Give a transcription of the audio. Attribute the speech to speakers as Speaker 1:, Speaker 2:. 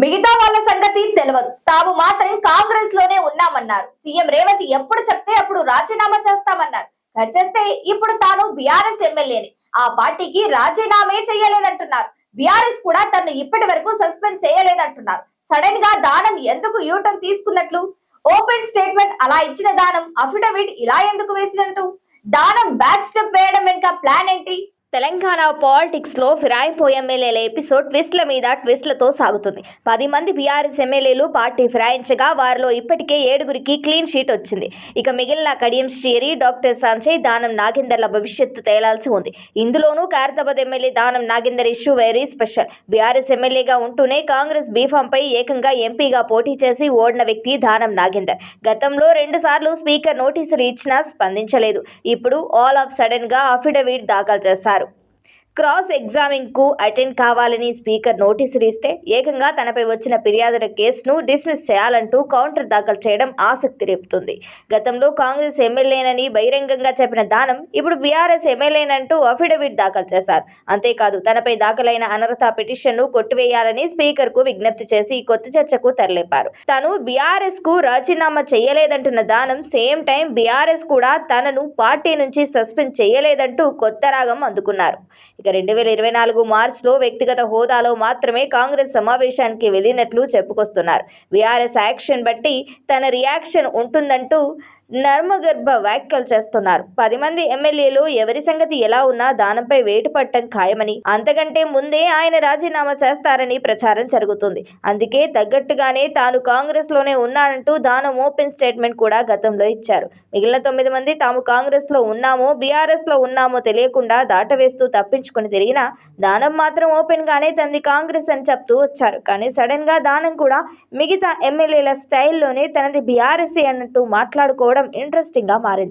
Speaker 1: మిగతా వాళ్ళ సంగతి తెలియదు తాము మాత్రం కాంగ్రెస్లోనే ఉన్నామన్నారు. సీఎం రేవంత్ ఎప్పుడు చెప్తే అప్పుడు రాజీనామా చేస్తామన్నారు. చేస్తే ఇప్పుడు తాను బీఆర్ఎస్ ఎమ్మెల్యేని. ఆ పార్టీకి రాజీనామే చేయలేదంటున్నారు. బీఆర్ఎస్ కూడా తను ఇప్పటి వరకు సస్పెండ్ చేయలేదంటున్నారు. సడన్గా దానం ఎందుకు యూటర్న్ తీసుకున్నట్లు? ఓపెన్ స్టేట్మెంట్ అలా ఇచ్చిన దానం అఫిడవిట్ ఇలా ఎందుకు వేసినట్టు? దానం బ్యాక్ స్టెప్ వేయడం వెనుక ప్లాన్ ఏంటి? తెలంగాణ పాలిటిక్స్లో ఫిరాయింపు ఎమ్మెల్యేల ఎపిసోడ్ ట్విస్ట్ల మీద ట్విస్ట్లతో సాగుతుంది. పది మంది బీఆర్ఎస్ ఎమ్మెల్యేలు పార్టీ ఫిరాయించగా వారిలో ఇప్పటికే ఏడుగురికి క్లీన్ షీట్ వచ్చింది. ఇక మిగిలిన కడియం శ్రీరి డాక్టర్ సంజయ్ దానం నాగేందర్ల భవిష్యత్తు తేలాల్సి ఉంది. ఇందులోనూ Khairatabad MLA Danam Nagender issue very special. BRS ఎమ్మెల్యేగా ఉంటూనే కాంగ్రెస్ బీఫామ్ పై ఏకంగా ఎంపీగా పోటీ చేసి ఓడిన వ్యక్తి దానం నాగేందర్. గతంలో రెండు సార్లు స్పీకర్ నోటీసులు ఇచ్చినా స్పందించలేదు. ఇప్పుడు ఆల్ ఆఫ్ సడన్గా అఫిడవిట్ దాఖలు చేశారు. క్రాస్ ఎగ్జామింగ్కు అటెండ్ కావాలని స్పీకర్ నోటీసులు ఇస్తే ఏకంగా తనపై వచ్చిన ఫిర్యాదుల కేసును డిస్మిస్ చేయాలంటూ కౌంటర్ దాఖలు చేయడం ఆసక్తి రేపుతుంది. గతంలో కాంగ్రెస్ ఎమ్మెల్యేనని బహిరంగంగా చెప్పిన దానం ఇప్పుడు బీఆర్ఎస్ ఎమ్మెల్యేనంటూ అఫిడవిట్ దాఖలు చేశారు. అంతేకాదు తనపై దాఖలైన అనర్హత పిటిషన్ను కొట్టివేయాలని స్పీకర్కు విజ్ఞప్తి చేసి కొత్త చర్చకు తెరలేపారు. తాను బీఆర్ఎస్కు రాజీనామా చేయలేదంటున్న దానం సేమ్ టైం బీఆర్ఎస్ కూడా తనను పార్టీ నుంచి సస్పెండ్ చేయలేదంటూ కొత్త రాగం అందుకున్నారు. ఇక రెండు వేల ఇరవై నాలుగు మార్చ్లో వ్యక్తిగత హోదాలో మాత్రమే కాంగ్రెస్ సమావేశానికి వెళ్ళినట్లు చెప్పుకొస్తున్నారు. బీఆర్ఎస్ యాక్షన్ బట్టి తన రియాక్షన్ ఉంటుందంటూ నర్మగర్భ వ్యాఖ్యలు చేస్తున్నారు. పది మంది ఎమ్మెల్యేలు ఎవరి సంగతి ఎలా ఉన్నా దానంపై వేటు పట్టం ఖాయమని అంతకంటే ముందే ఆయన రాజీనామా చేస్తారని ప్రచారం జరుగుతుంది. అందుకే తగ్గట్టుగానే తాను కాంగ్రెస్లోనే ఉన్నానంటూ దానం ఓపెన్ స్టేట్మెంట్ కూడా గతంలో ఇచ్చారు. మిగిలిన తొమ్మిది మంది తాము కాంగ్రెస్లో ఉన్నామో బీఆర్ఎస్లో ఉన్నామో తెలియకుండా దాటవేస్తూ తప్పించుకుని తిరిగినా దానం మాత్రం ఓపెన్ గానే తంది కాంగ్రెస్ అని చెప్తూ వచ్చారు. కానీ సడన్గా దానం కూడా మిగతా ఎమ్మెల్యేల స్టైల్లోనే తనది బీఆర్ఎస్ అన్నట్టు మాట్లాడుకోవడం ఇంట్రెస్టింగ్గా మారింది.